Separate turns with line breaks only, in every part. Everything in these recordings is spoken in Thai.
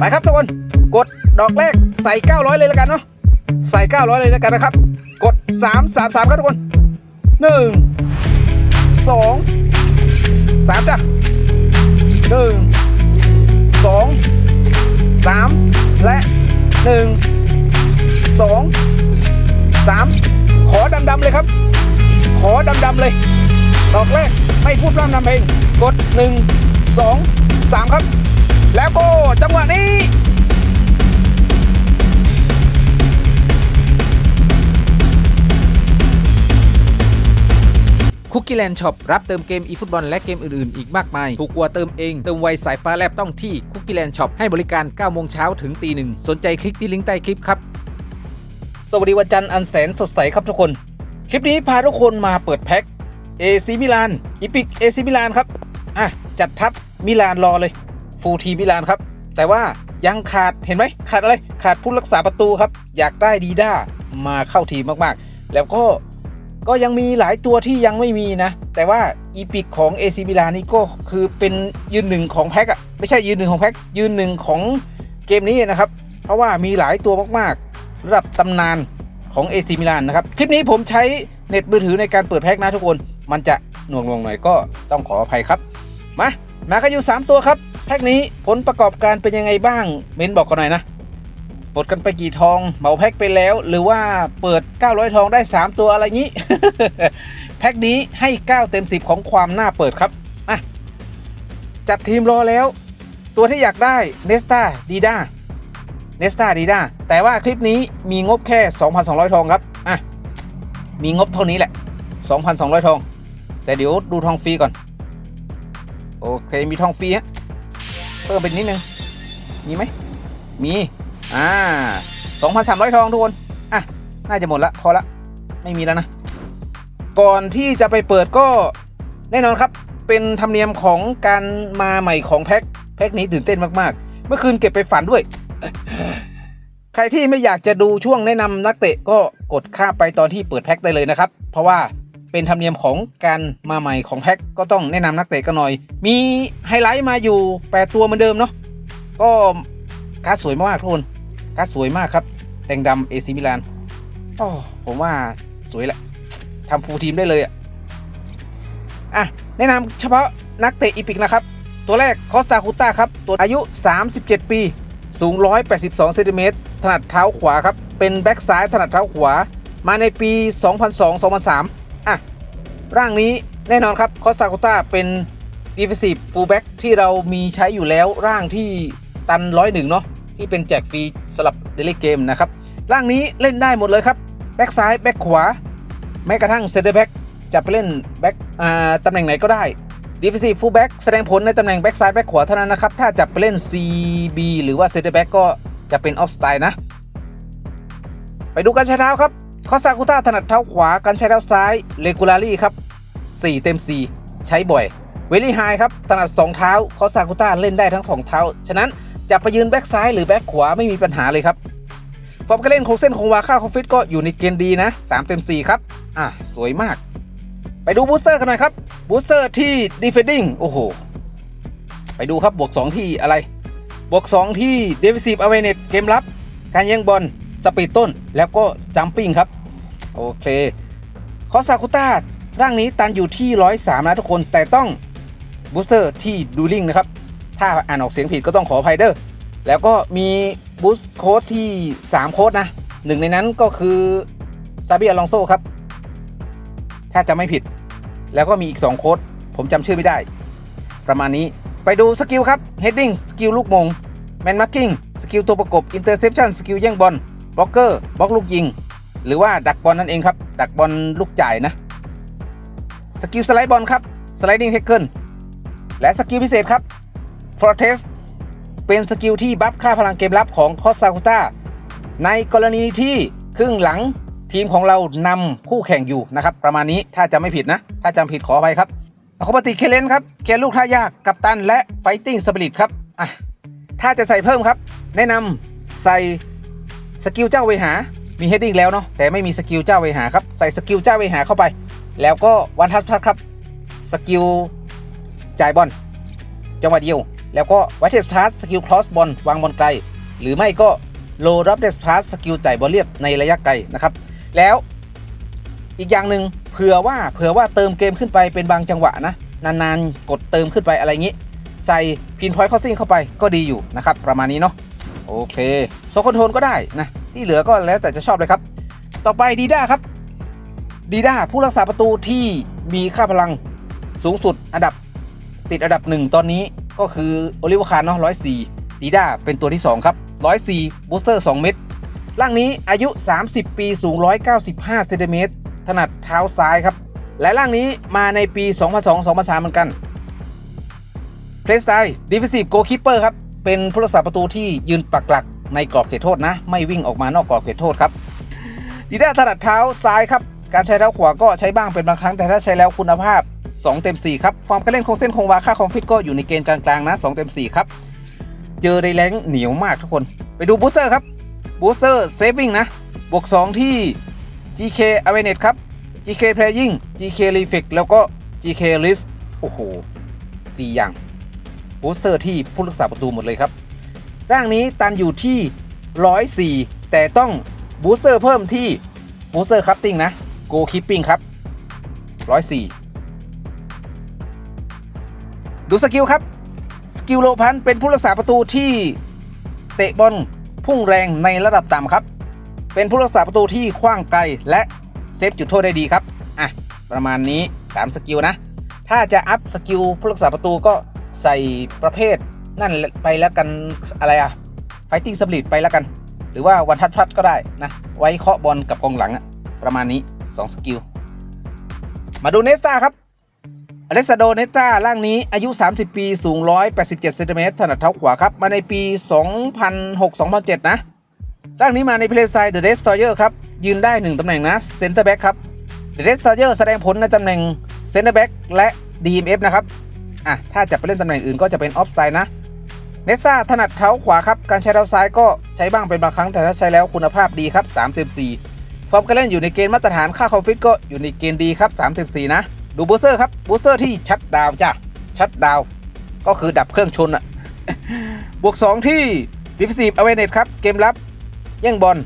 ไปครับทุกคน กดดอกแรกใส่ 900 เลยแล้วกันเนาะ ใส่ 900 เลยแล้วกันนะครับ กด 3 3 3 ครับทุกคน 1 2 3จ้ะ1 2 3 และ 1 2 3 ขอดำๆเลยครับ ขอดำๆเลย ดอกแรกไม่พูดพร่ำนำเพลง กด 1 2 3 ครับ แล้วก็จังหวะนี้
คุกกี้แลนด์ช็อปรับเติมเกมอีฟุตบอลและเกมอื่น ๆ อีกมากมาย ถูกกว่าเติมเอง เติมไวสายฟ้าแลบต้องที่คุกกี้แลนด์ช็อปให้บริการ 9 โมงเช้าถึงตีหนึ่งสนใจคลิกที่ลิงก์ใต้คลิปครับ
สวัสดีวันจันทร์อันแสนสดใสครับทุกคน คลิปนี้พาทุกคนมาเปิดแพ็ค AC มิลานอีพิก AC มิลานครับ อะ จัดทัพมิลานรอเลย ฟูลทีมิลานครับ แต่ว่ายังขาดเห็นไหมขาดอะไรขาดผู้รักษาประตูครับ อยากได้ดีด้ามาเข้าทีมมากๆ แล้วก็ก็ยังมีหลายตัวที่ยังไม่มีนะ แต่ว่าอีพิกของ AC มิลานนี่ก็คือเป็นยืนหนึ่งของแพ็คอะไม่ใช่ยืนหนึ่งของแพ็คยืนหนึ่งของเกมนี้นะครับ เพราะว่ามีหลายตัวมากๆระดับตำนานของ AC มิลานนะครับ คลิปนี้ผมใช้เน็ตมือถือในการเปิดแพ็คนะทุกคน มันจะหน่วงๆหน่อยก็ต้องขออภัยครับ มา มากันอยู่ 3 ตัวครับ พ็คนี้ผลประกอบการเป็นยังไงบ้างเม้นบอกกันหน่อยนะหมดกันไปกี่ทองเหมาแพ็คไปแล้ว หรือว่าเปิด 900 ทองได้ 3 ตัวอะไรงี้ แพ็คนี้ให้ 9 เต็ม 10 ของความน่าเปิดครับอะจัดทีมรอแล้ว ตัวที่อยากได้เนสตาดีด้าเนสตาดีด้าแต่ว่าคลิปนี้มีงบแค่ 2,200 ทองครับอะมีงบเท่านี้แหละ 2,200 ทอง แต่เดี๋ยวดูทองฟรีก่อน โอเคมีทองฟรีฮะ เพิ่มเป็นนิดนึง มีไหม มี อ่า2,300ทองทุกคน อะ น่าจะหมดละ พอละ ไม่มีแล้วนะ ก่อนที่จะไปเปิดก็แน่นอนครับ เป็นธรรมเนียมของการมาใหม่ของแพ็ค แพ็คนี้ตื่นเต้นมากๆ เมื่อคืนเก็บไปฝันด้วย ใครที่ไม่อยากจะดูช่วงแนะนำนักเตะก็กดข้ามไปตอนที่เปิดแพ็คได้เลยนะครับ เพราะว่า เป็นธรรมเนียมของการมาใหม่ของแพ็คก็ต้องแนะนำนักเตะกันหน่อย มีไฮไลท์มาอยู่8ตัวเหมือนเดิมเนาะก็การ์ดสวยมากทุกคนการ์ดสวยมากครับแดงดำเอซิมิลานอ๋อผมว่าสวยแหละทำฟูลทีมได้เลยอะอะแนะนำเฉพาะนักเตะอีพิกนะครับ ตัวแรกคอสตาคูต้าครับ ตัวอายุ 37 ปี สูง 182เซนติเมตรถนัดเท้าขวาครับ เป็นแบ็กซ้ายถนัดเท้าขวา มาในปี 2002-2003อะ ร่างนี้แน่นอนครับคอสตาโคต้าเป็น defensive fullback ที่เรามีใช้อยู่แล้วร่างที่ตันร้อยหนึ่งเนาะที่เป็นแจกฟรีสำหรับเดลิเกมนะครับร่างนี้เล่นได้หมดเลยครับแบ็กซ้ายแบ็กขวา แม้กระทั่งเซนเตอร์แบ็กจะไปเล่นแบ็กตำแหน่งไหนก็ได้ defensive fullback แสดงผลในตำแหน่งแบ็กซ้ายแบ็กขวาเท่านั้นนะครับถ้าจะไปเล่น CB หรือว่า center back ก็จะเป็น off style นะ ไปดูการใช้เท้าครับ คอสตาคุต้าถนัดเท้าขวาการใช้เท้าซ้ายเลกูลารี่ครับ 4 เต็ม 4 ใช้บ่อย เวลี่ไฮครับถนัด2เท้าคอสตาคุต้าเล่นได้ทั้ง 2 เท้า ฉะนั้นจะไปยืนแบ็กซ้ายหรือแบ็กขวาไม่มีปัญหาเลยครับฟอร์มการเล่นคงเส้นคงวาค่าคงฟิตก็อยู่ในเกณฑ์ดีนะ 3 เต็ม 4 ครับ อะ สวยมาก ไปดูบูสเตอร์กันหน่อยครับบูสเตอร์ที่ defending โอ้โห ไปดูครับบวก 2 ที่อะไร บวก 2 ที่ defensive awareness เกมรับ การแย่งบอลสปีดต้นแล้วก็จัมปิ้งครับ โอเค คอสซาคุต้าร่างนี้ตันอยู่ที่ 103 นะทุกคน แต่ต้องบูสเตอร์ที่ดูลิงนะครับ ถ้าอ่านออกเสียงผิดก็ต้องขออภัยเด้อ แล้วก็มีบูสโค้ดที่ 3 โค้ดนะ หนึ่งในนั้นก็คือซาบิอลองโซครับ ถ้าจะไม่ผิด แล้วก็มีอีก 2 โค้ด ผมจำชื่อไม่ได้ ประมาณนี้ ไปดูสกิลครับ heading สกิลลูกมง man marking สกิลตัวประกบ interception สกิลแย่งบอล บล็อกเกอร์ บล็อกลูกยิง หรือว่าดักบอลนั่นเองครับ ดักบอลลูกจ่ายนะสกิลสไลด์บอลครับ sliding tackle และสกิลพิเศษครับ protest เป็นสกิลที่บัฟค่าพลังเกมรับของคอสซาคุต้าในกรณีที่ครึ่งหลังทีมของเรานำคู่แข่งอยู่นะครับ ประมาณนี้ถ้าจะไม่ผิดนะ ถ้าจำผิดขออภัยครับอคอปติเคเลนครับเกนลูกท่ายากกัปตันและไฟติ้งสปิริตครับอะถ้าจะใส่เพิ่มครับ แนะนำใส่สกิลเจ้าเวหา มีเฮดดิ้งแล้วเนาะแต่ไม่มีสกิลเจ้าเวหาครับใส่สกิลเจ้าเวหาเข้าไป แล้วก็วันทัดทัดครับสกิลจ่ายบอลจังหวะเดียว แล้วก็ไวเทสทัสสกิลครอสบอลวางบอลไกล หรือไม่ก็โลรับเดสทัสสกิลจ่ายบอลเรียบในระยะไกลนะครับ แล้วอีกอย่างหนึ่งเผื่อว่าเผื่อว่าเติมเกมขึ้นไปเป็นบางจังหวะนะนานๆกดเติมขึ้นไปอะไรงี้ ใส่พินพอยต์คอสซิ่งเข้าไปก็ดีอยู่นะครับ ประมาณนี้เนาะโอเคโซคอนโทนก็ได้นะ ที่เหลือก็แล้วแต่จะชอบเลยครับ ต่อไปดีด้าครับดีด้าผู้รักษาประตูที่มีค่าพลังสูงสุดอันดับติดอันดับหนึ่งตอนนี้ก็คือโอลิเวอร์คาร์เนาะร้อยสี่ดีด้าเป็นตัวที่ 2 ครับร้อยสี่บูสเตอร์2เม็ดร่างนี้อายุ 30 ปีสูง 195เซนติเมตรถนัดเท้าซ้ายครับ และร่างนี้มาในปี 2002-2003 เหมือนกันเพลสไตล์ดิฟ e ซีฟโกคิปเปอร์ครับ เป็นผู้รักษาประตูที่ยืนปักหลัก ในกรอบเขตโทษนะ ไม่วิ่งออกมานอกกรอบเขตโทษครับดีด้าถนัดเท้าซ้ายครับการใช้เท้าขวาก็ใช้บ้างเป็นบางครั้งแต่ถ้าใช้แล้วคุณภาพ 2 เต็ม 4 ครับ ความกระเล่นคงเส้นคงวาค่าคอมฟิตก็อยู่ในเกณฑ์กลางๆนะ 2 เต็ม 4 ครับ เจอในแรงเหนียวมากทุกคน ไปดูบูสเตอร์ครับบูสเตอร์เซฟวิ่งนะ บวก 2 ที่ GK Awareness ครับ GK Playing GK Reflex แล้วก็ GK List โอ้โหสี่อย่างบูสเตอร์ที่ผู้รักษาประตูหมดเลยครับ ร่างนี้ตันอยู่ที่ 104 แต่ต้องบูสเตอร์เพิ่มที่บูสเตอร์คัพติ้งนะโกคิปปิ้งครับ 104 ดูสกิลครับ สกิลโลพันเป็นผู้รักษาประตูที่เตะบอลพุ่งแรงในระดับต่ำครับ เป็นผู้รักษาประตูที่คว้างไกลและเซฟจุดโทษได้ดีครับ อะ ประมาณนี้ 3 สกิลนะ ถ้าจะอัพสกิลผู้รักษาประตูก็ใส่ประเภท นั่นไปแล้วกันอะไรอะไฟติ้งสปริตไปแล้วกัน หรือว่าวันทัดทัดก็ได้นะ ไว้เคาะบอลกับกองหลังอะประมาณนี้2สกิล มาดูเนสตาครับอเล็กซาโดเนสตาร่างนี้อายุ 30 ปี สูง 187เซนติเมตรถนัดเท้าขวาครับ มาในปี 2006-2007 นะ ร่างนี้มาในเพลย์ไซด์เดอะเดสตอเยอร์ครับ ยืนได้ 1 ตำแหน่งนะเซนเตอร์แบ็กครับเดอะเดสตอเยอร์แสดงผลในตำแหน่งเซนเตอร์แบ็กและ DMF นะครับ อะ ถ้าจะไปเล่นตำแหน่งอื่นก็จะเป็นออฟไซด์นะ เนสซาถนัดเท้าขวาครับ การใช้เท้าซ้ายก็ใช้บ้างเป็นบางครั้งแต่ถ้าใช้แล้วคุณภาพดีครับ34ฟอร์มการเล่นอยู่ในเกณฑ์มาตรฐานค่าคอมฟิตก็อยู่ในเกณฑ์ดีครับ34 นะ ดูบูสเตอร์ครับบูสเตอร์ที่ชัดดาวจ้ะชัดดาวก็คือดับเครื่องชนอะบวก 2 ที่ Defensive Awareness ครับเกมรับแย่งบอล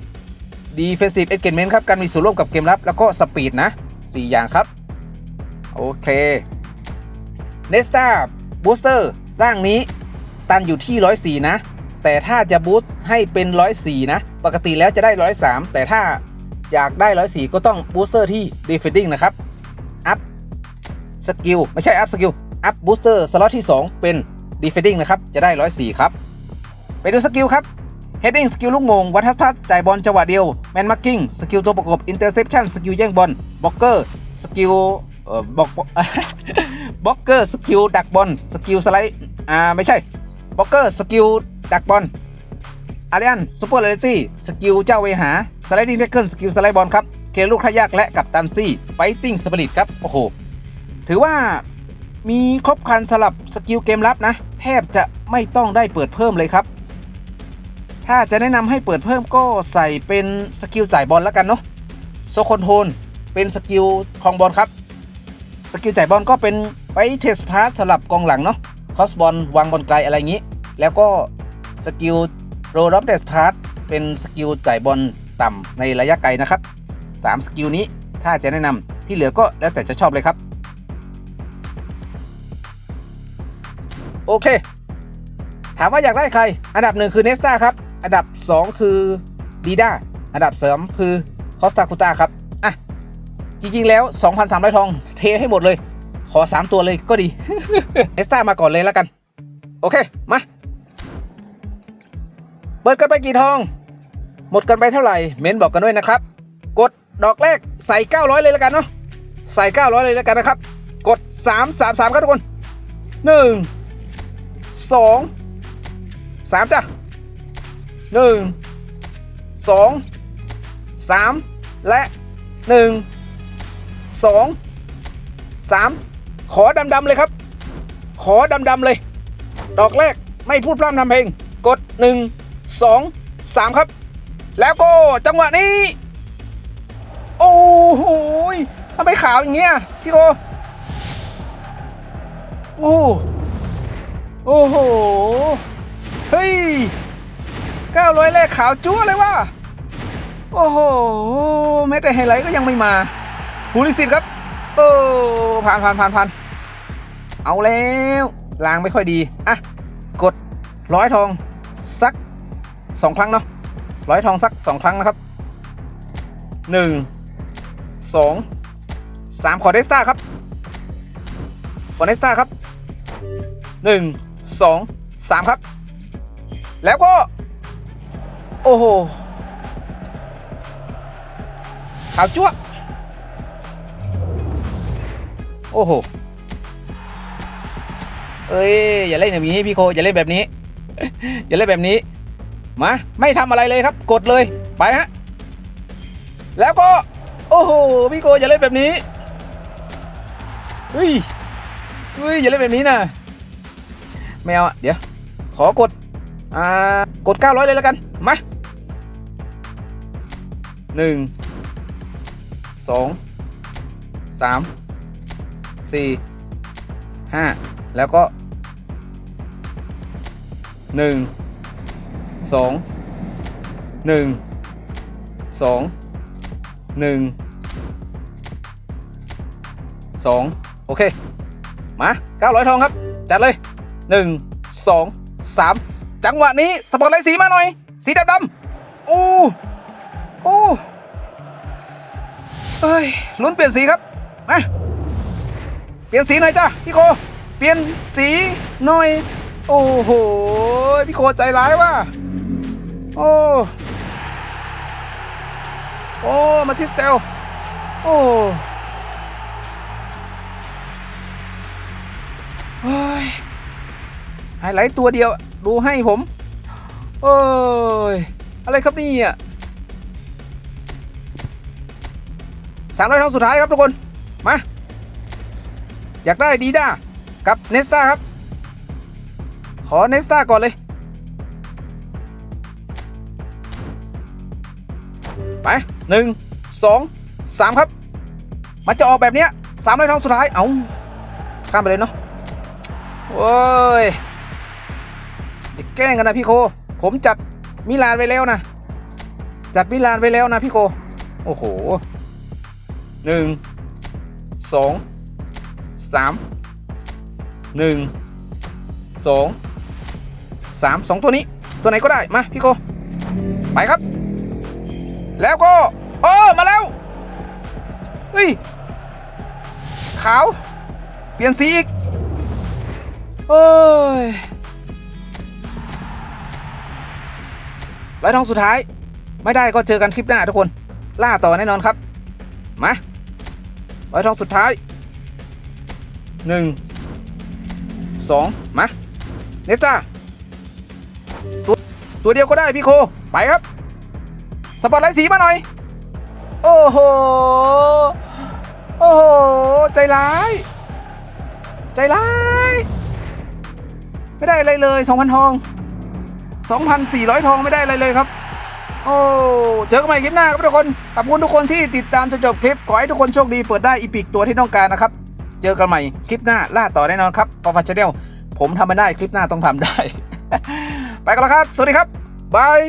Defensive Engagement ครับการมีส่วนร่วมกับเกมรับแล้วก็สปีดนะ 4 อย่างครับ โอเคเนสตาบูสเตอร์ร่างนี้ ตันอยู่ที่ 104 นะ แต่ถ้าจะบูสต์ให้เป็น 104 นะ ปกติแล้วจะได้ 103 แต่ถ้าอยากได้ 104 ก็ต้องบูสเตอร์ที่ Defending นะครับ อัพสกิลไม่ใช่อัพสกิล อัพบูสเตอร์สล็อตที่ 2 เป็น Defending นะครับ จะได้ 104 ครับ ไปดูสกิลครับ Heading สกิลลูกโมงวัฒทัศน์จ่ายบอลจังหวะเดียว แมนมาร์กิ้ง สกิลตัวประกบ Interception สกิลแย่งบอล บล็อกเกอร์ สกิลบล็อกบล็อกเกอร์ สกิลดักบอล สกิลสไลด์ อ่า ไม่ใช่ บล็อกเกอร์สกิลดักบอลอาริอันซูเปอร์เรลิตี้สกิลเจ้าเวหา สไลดิ้งเทคเกิลสกิลสไลด์บอลครับเคลูกขยักและกับตันซี่ไฟติ้งสปิริตครับ โอ้โห ถือว่ามีครบคันสลับสกิลเกมรับนะ แทบจะไม่ต้องได้เปิดเพิ่มเลยครับ ถ้าจะแนะนำให้เปิดเพิ่มก็ใส่เป็นสกิลจ่ายบอลแล้วกันเนาะโซคอนโทนเป็นสกิลคองบอลครับ สกิลจ่ายบอลก็เป็นไวเทสพาสสลับกองหลังเนาะ คอสบอลวางบอลไกลอะไรอย่างนี้ แล้วก็สกิลโรลรับเดสพาสเป็นสกิลจ่ายบอลต่ำในระยะไกลนะครับ 3 สกิลนี้ถ้าจะแนะนำที่เหลือก็แล้วแต่จะชอบเลยครับ โอเค ถามว่าอยากได้ใคร อันดับหนึ่งคือเนสตาครับ อันดับ 2 คือดีด้าอันดับเสามคือคอสตาคูตาครับ อะ จริง ๆ แล้ว 2,300 ทอง เทให้หมดเลย ขอ 3 ตัวเลยก็ดีเนสตามาก่อนเลยแล้วกัน โอเค มา เปิดกันไปกี่ทอง หมดกันไปเท่าไหร่ เม้นบอกกันด้วยนะครับ กดดอกแรกใส่ 900 เลยแล้วกันเนาะใส่ 900 เลยแล้วกันนะครับ กด 3 3 3ครับทุกคน 1 2 3จ้ะ1 2 3 และ 1 2 3 ขอดำๆเลยครับ ขอดำๆเลย ดอกแรกไม่พูดพร่ำทำเพลง กด 1 2 3 ครับ แล้วก็จังหวะนี้ โอ้โหทำไมขาวอย่างเงี้ยพี่โกโอ้โอ้โห เฮ้ยเก้าร้อยแรกขาวจั๊วเลยว่ะโอ้โห แม้แต่ไฮไลท์ก็ยังไม่มาภูริสิทธิ์ครับ โอ้ ผ่านผ่านผ่านผ่าน เอาแล้วลางไม่ค่อยดี อะ กดร้อยทองสักสองครั้งเนาะร้อยทองสักสองครั้งนะครับหนึ่งสองสามขอเดสต้าครับขอเดสต้าครับหนึ่งสองสามครับ แล้วก็ โอ้โหขาวจั๊วโอ้โห เอ้ยอย่าเล่นแบบนี้พี่โคอย่าเล่นแบบนี้ อย่าเล่นแบบนี้มาไม่ทำอะไรเลยครับ กดเลยไปฮะแล้วก็ โอ้โหพี่โกอย่าเล่นแบบนี้เฮ้ยเฮ้ยอย่าเล่นแบบนี้นะไม่เอาอะเดี๋ยว ขอกดอ่ากด 900 เลยแล้วกันมาหนึ่งสองสามสี่ห้า แล้วก็หนึ่งสองหนึ่งสองหนึ่งสองโอเค มาเก้าร้อยทองครับ จัดเลยหนึ่งสองสามจังหวะนี้สปอร์ตไลท์สีมาหน่อย สีดำดำโอ้โอ้เอ้ยลุ้นเปลี่ยนสีครับ มา เปลี่ยนสีหน่อยจ้ะพี่โค เปลี่ยนสีหน่อย โอ้โห พี่โคใจร้ายว่ะ โอ้ โอ้ มาทิสเตล โอ้เฮ้ยไฮไลท์ตัวเดียว ดูให้ผมเอ้ย อะไรครับนี่อะสามร้อยทองสุดท้ายครับทุกคน มา อยากได้ดีด้า กับเนสตาครับ ขอเนสตาก่อนเลย ไปหนึ่งสองสามครับ มันจะออกแบบเนี้ยสามร้อยทองสุดท้าย เอาข้ามไปเลยเนาะโอ้ยอแกล้งกันนะพี่โค ผมจัดมิลานไปแล้วนะ จัดมิลานไปแล้วนะพี่โค โอ้โหหนึ่งสองสาม หนึ่งสองสามสองตัวนี้ ตัวไหนก็ได้ มา พี่โคไปครับ แล้วก็เออมาแล้วเฮ้ย ขาว เปลี่ยนสีอีกเอ้ยร้อยทองสุดท้าย ไม่ได้ก็เจอกันคลิปหน้าทุกคน ล่าต่อแน่นอนครับ มาร้อยทองสุดท้ายหนึ่ง สองมาเนสตาตัวตัวเดียวก็ได้พี่โค ไปครับ สปอตไลท์สีมาหน่อย โอ้โห โอ้โห ใจร้าย ใจร้าย ไม่ได้อะไรเลย2,000ทอง2,400ทองไม่ได้อะไรเลยครับ โอ้เจอกันใหม่คลิปหน้าครับทุกคน ขอบคุณทุกคนที่ติดตามจนจบคลิป ขอให้ทุกคนโชคดีเปิดได้อีพิกตัวที่ต้องการนะครับ เจอกันใหม่คลิปหน้าล่าต่อแน่นอนครับปอฟัชเดลผมทำไม่ได้คลิปหน้าต้องทำได้ ไปกันแล้วครับ สวัสดีครับบาย